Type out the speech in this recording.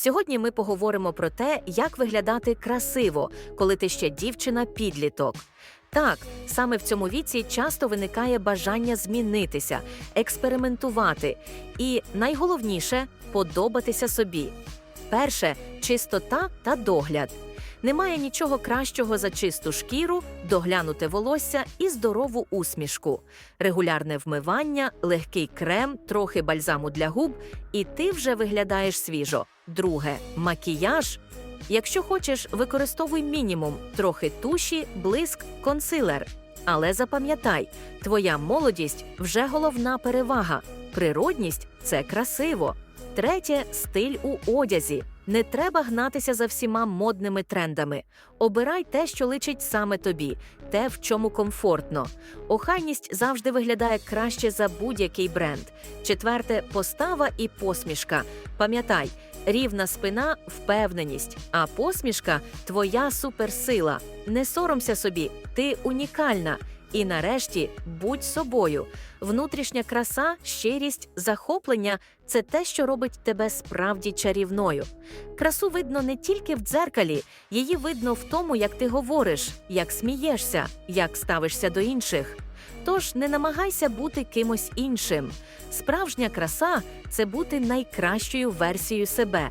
Сьогодні ми поговоримо про те, як виглядати красиво, коли ти ще дівчина-підліток. Так, саме в цьому віці часто виникає бажання змінитися, експериментувати і найголовніше подобатися собі. Перше чистота та догляд. Немає нічого кращого за чисту шкіру, доглянуте волосся і здорову усмішку. Регулярне вмивання, легкий крем, трохи бальзаму для губ, і ти вже виглядаєш свіжо. Друге макіяж. Якщо хочеш, використовуй мінімум трохи туші, блиск, консилер. Але запам'ятай, твоя молодість вже головна перевага. Природність це красиво. Третє стиль у одязі. Не треба гнатися за всіма модними трендами. Обирай те, що личить саме тобі, те, в чому комфортно. Охайність завжди виглядає краще за будь-який бренд. Четверте постава і посмішка. Пам'ятай, рівна спина впевненість, а посмішка твоя суперсила. Не соромся собі, ти унікальна. І нарешті будь собою. Внутрішня краса, щирість, захоплення це те, що робить тебе справді чарівною. Красу видно не тільки в дзеркалі, її видно в тому, як ти говориш, як смієшся, як ставишся до інших. Тож не намагайся бути кимось іншим. Справжня краса це бути найкращою версією себе.